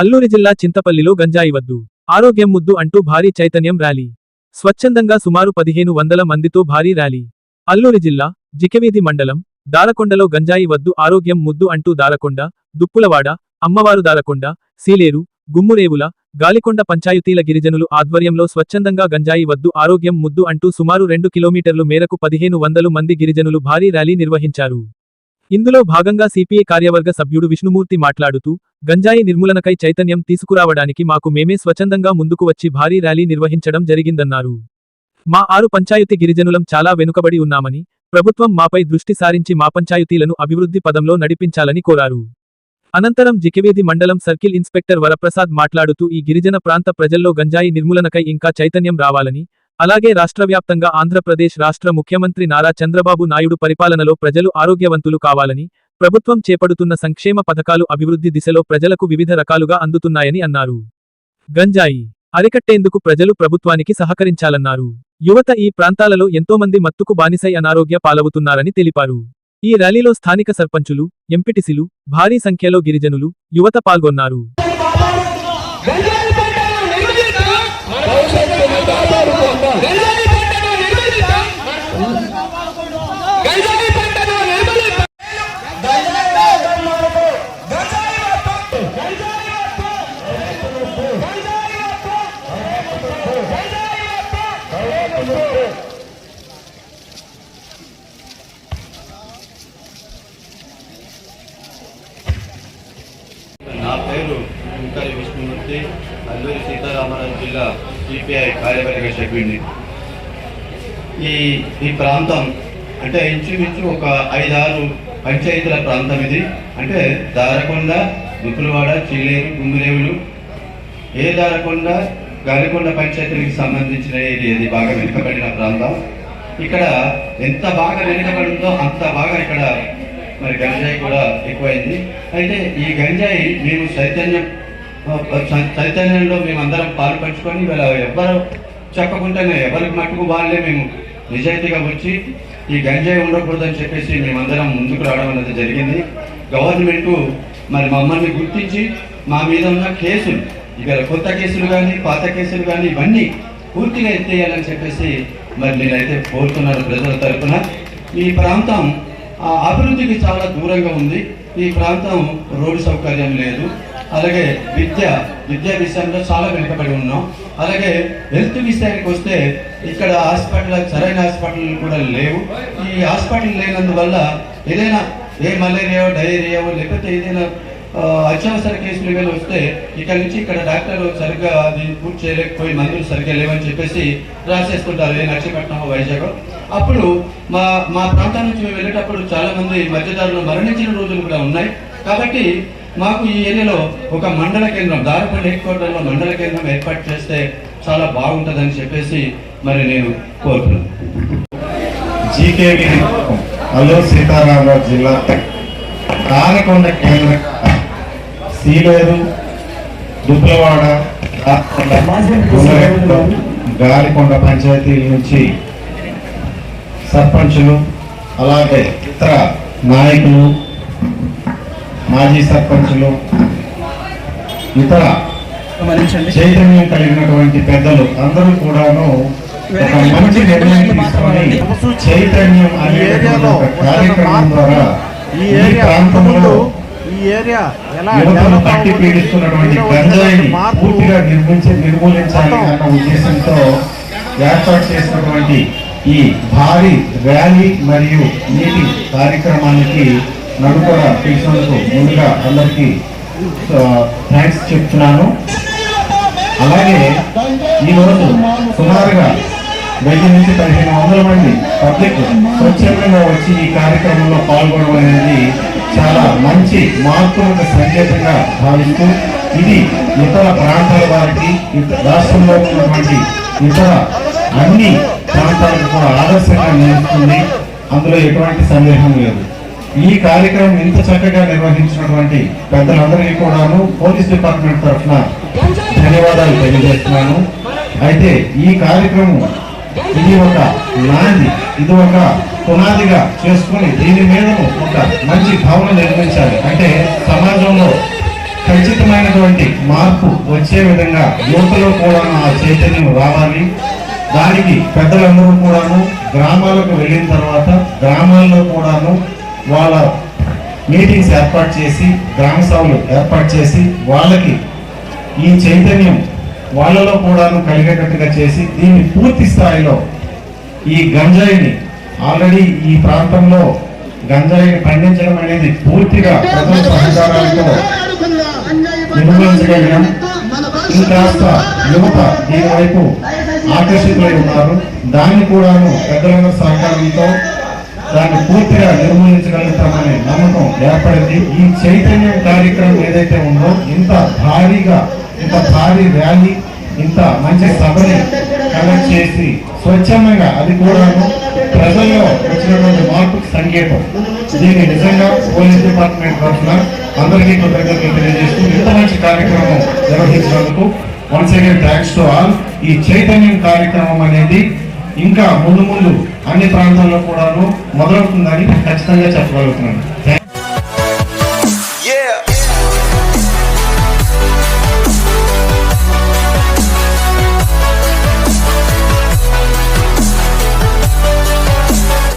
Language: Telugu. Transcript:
అల్లూరి జిల్లా చింతపల్లిలో గంజాయి వద్దు. ఆరోగ్యం ముద్దు అంటూ భారీ చైతన్యం ర్యాలీ. స్వచ్ఛందంగా సుమారు పదిహేను వందల మందితో భారీ ర్యాలీ. అల్లూరి జిల్లా జికవీధి మండలం దారకొండలో గంజాయి వద్దు ఆరోగ్యం ముద్దు అంటూ దారకొండ దుప్పులవాడ అమ్మవారు దారకొండ సీలేరు గుమ్మురేవుల గాలికొండ పంచాయతీల గిరిజనులు ఆధ్వర్యంలో స్వచ్ఛందంగా గంజాయి వద్దు ఆరోగ్యం ముద్దు అంటూ సుమారు రెండు కిలోమీటర్లు మేరకు పదిహేను వందలు మంది గిరిజనులు భారీ ర్యాలీ నిర్వహించారు. ఇందులో భాగంగా సిపిఐ కార్యవర్గ సభ్యుడు విష్ణుమూర్తి మాట్లాడుతూ గంజాయి నిర్మూలనకై చైతన్యం తీసుకురావడానికి మాకు మేమే స్వచ్ఛందంగా ముందుకు వచ్చి భారీ ర్యాలీ నిర్వహించడం జరిగిందన్నారు. మా ఆరు పంచాయతీ గిరిజనులం చాలా వెనుకబడి ఉన్నామని ప్రభుత్వం మాపై దృష్టి సారించి మా పంచాయతీలను అభివృద్ధి పదంలో నడిపించాలని కోరారు. అనంతరం జికెవేది మండలం సర్కిల్ ఇన్స్పెక్టర్ వరప్రసాద్ మాట్లాడుతూ ఈ గిరిజన ప్రాంత ప్రజల్లో గంజాయి నిర్మూలనకై ఇంకా చైతన్యం రావాలని అలాగే రాష్ట్రవ్యాప్తంగా ఆంధ్రప్రదేశ్ రాష్ట్ర ముఖ్యమంత్రి నారా చంద్రబాబు నాయుడు పరిపాలనలో ప్రజలు ఆరోగ్యవంతులు కావాలని ప్రభుత్వం చేపడుతున్న సంక్షేమ పథకాలు అభివృద్ధి దిశలో ప్రజలకు వివిధ రకాలుగా అందుతున్నాయని అన్నారు. గంజాయి అరికట్టేందుకు ప్రజలు ప్రభుత్వానికి సహకరించాలన్నారు. యువత ఈ ప్రాంతాలలో ఎంతోమంది మత్తుకు బానిసై అనారోగ్య పాలవుతున్నారని తెలిపారు. ఈ ర్యాలీలో స్థానిక సర్పంచులు ఎంపిటిసిలు భారీ సంఖ్యలో గిరిజనులు యువత పాల్గొన్నారు గంజాయి పంటను నిర్మూలిద్దాం. గంజాయి పంటను నిర్మూలిద్దాం. గంజాయి పంటను నిర్మూలిద్దాం. గంజాయి వద్దు. గంజాయి వద్దు. గంజాయి వద్దు. గంజాయి వద్దు. నా పేరు ఉంకరి విష్ణుమూర్తి అల్లూరి సీతారామరాజు జిల్లా సిపిఐ కార్యవర్గ సభ్యుడిని. ఈ ఈ ప్రాంతం అంటే ఇంచుమించు ఒక ఐదారు పంచాయతీల ప్రాంతం ఇది. అంటే దారకొండ దుప్పులవాడ చీలేరు గుమ్మిరేవులు ఏ దారకొండ గాలికొండ పంచాయతీలకు సంబంధించిన ఇది ఇది బాగా వెనుకబడిన ప్రాంతం. ఇక్కడ ఎంత బాగా వెనుకబడిందో అంత బాగా ఇక్కడ మరి గంజాయి కూడా ఎక్కువైంది. అయితే ఈ గంజాయి మేము చైతన్యం చైతన్యంలో మేమందరం పాలు పంచుకొని ఇవాళ ఎవ్వరు చెప్పకుండానే ఎవరికి మట్టుకు వాళ్ళే మేము నిజాయితీగా వచ్చి ఈ గంజాయి ఉండకూడదని చెప్పేసి మేమందరం ముందుకు రావడం అనేది జరిగింది. గవర్నమెంట్ మరి మమ్మల్ని గుర్తించి మా మీద ఉన్న కేసులు ఇక కొత్త కేసులు కానీ పాత కేసులు కానీ ఇవన్నీ పూర్తిగా ఎత్తేయాలని చెప్పేసి మరి నేనైతే కోరుతున్నాను ప్రజల తరపున. ఈ ప్రాంతం అభివృద్ధికి చాలా దూరంగా ఉంది. ఈ ప్రాంతం రోడ్డు సౌకర్యం లేదు. అలాగే విద్య విద్యా విషయంలో చాలా వెనుకబడి ఉన్నాం. అలాగే హెల్త్ విషయానికి వస్తే ఇక్కడ హాస్పిటల్ సరైన హాస్పిటల్ కూడా లేవు. ఈ హాస్పిటల్ లేనందువల్ల ఏదైనా ఏ మలేరియా డైరియా లేకపోతే ఏదైనా అత్యవసర కేసులు ఏమైనా వస్తే ఇక్కడ నుంచి ఇక్కడ డాక్టర్లు సరిగ్గా అది పూర్తి చేయలేకపోయి మందులు సరిగ్గా లేవని చెప్పేసి రాసేస్తుంటారు ఏ నర్సీపట్నం వైజాగ్ అప్పుడు మా మా ప్రాంతం నుంచి మేము వెళ్ళేటప్పుడు చాలా మంది మధ్యదారులు మరణించిన రోజులు కూడా ఉన్నాయి. కాబట్టి మాకు ఈ ఏరియాలో ఒక మండల కేంద్రం దారిపల్లి హెడ్ క్వార్టర్లో మండల కేంద్రం ఏర్పాటు చేస్తే చాలా బాగుంటుందని చెప్పేసి మరి నేను కోరుతున్నాను. జీకేవి అల్లూరు సీతారామరాజు జిల్లా ఉన్న కేంద్ర. సీలేరు దుబ్బలవాడ గాలికొండ పంచాయతీల నుంచి సర్పంచులు అలాగే ఇతర నాయకులు మాజీ సర్పంచులు ఇతర చైతన్యం కలిగినటువంటి పెద్దలు అందరూ కూడాను ఒక మంచి నిర్ణయం తీసుకొని చైతన్యం అనే కార్యక్రమం ద్వారా ఈ ప్రాంతంలో ఈ ఏరియా ఎలా డెవలప్ మార్పు నిర్మూలించాలి అన్న ఉద్దేశంతో ఏర్పాటు చేసినటువంటి ఈ భారీ ర్యాలీ మరియు నీటి కార్యక్రమానికి కూడా పిలిచినందుకు ముందుగా అందరికీ థ్యాంక్స్ చెప్తున్నాను. అలాగే ఈరోజు సుమారుగా వెయ్యి నుంచి పదిహేను వందల మంది పబ్లిక్ స్వచ్ఛందంగా వచ్చి ఈ కార్యక్రమంలో పాల్గొనడం అనేది చాలా మంచి మార్పులకు సంకేతంగా భావిస్తూ ఇది ఇతర ప్రాంతాల వారికి రాష్ట్రంలో ఉన్నటువంటి ఇతర అన్ని ప్రాంతాలకు కూడా ఆదర్శంగా నిలుస్తుంది. అందులో ఎటువంటి సందేహం లేదు. ఈ కార్యక్రమం ఇంత చక్కగా నిర్వహించినటువంటి పెద్దలందరికీ కూడాను పోలీస్ డిపార్ట్మెంట్ తరఫున ధన్యవాదాలు తెలియజేస్తున్నాను. అయితే ఈ కార్యక్రమం ఇది ఒక నాది ఇది ఒక పునాదిగా చేసుకుని దీని మీద ఒక మంచి భావన నిర్మించాలి. అంటే సమాజంలో ఖచ్చితమైనటువంటి మార్పు వచ్చే విధంగా యువతలో కూడా ఆ చైతన్యం రావాలి. దానికి పెద్దలందరూ కూడాను గ్రామాలకు వెళ్ళిన తర్వాత గ్రామాల్లో కూడాను వాళ్ళ మీటింగ్స్ ఏర్పాటు చేసి గ్రామ సభలు ఏర్పాటు చేసి వాళ్ళకి ఈ చైతన్యం వాళ్ళలో కూడాను కలిగేటట్టుగా చేసి దీన్ని పూర్తి స్థాయిలో ఈ గంజాయిని ఆల్రెడీ ఈ ప్రాంతంలో గంజాయిని పండించడం అనేది పూర్తిగా ప్రజల సహకారాలతో నిర్వహించగలిగాం ఇంకాస్త యువత దీనివైపు ఆకర్షితులై ఉన్నారు. దాన్ని కూడాను పెద్దలందరి సహకారంతో దాన్ని పూర్తిగా నిర్మూలించగలుగుతామనే నమ్మకం ఏర్పడింది. ఈ చైతన్యం కార్యక్రమం ఏదైతే ఉందో ఇంత భారీగా ఇంత భారీ ర్యాలీ ఇంత మంచి సభని కలెక్ట్ చేసి స్వచ్ఛందంగా అది కూడా ప్రజల్లో వచ్చినటువంటి మార్పుకి సంకేతం. దీన్ని నిజంగా పోలీస్ డిపార్ట్మెంట్ తరఫున అందరికీ కృతజ్ఞతలు తెలియజేస్తూ ఇంత మంచి కార్యక్రమం నిర్వహించినందుకు once again thanks to all ఈ చైతన్యం కార్యక్రమం అనేది ఇంకా ముందు ముందు అన్ని ప్రాంతాల్లో కూడాను మొదలవుతుందని ఖచ్చితంగా చెప్పగలుగుతున్నాను.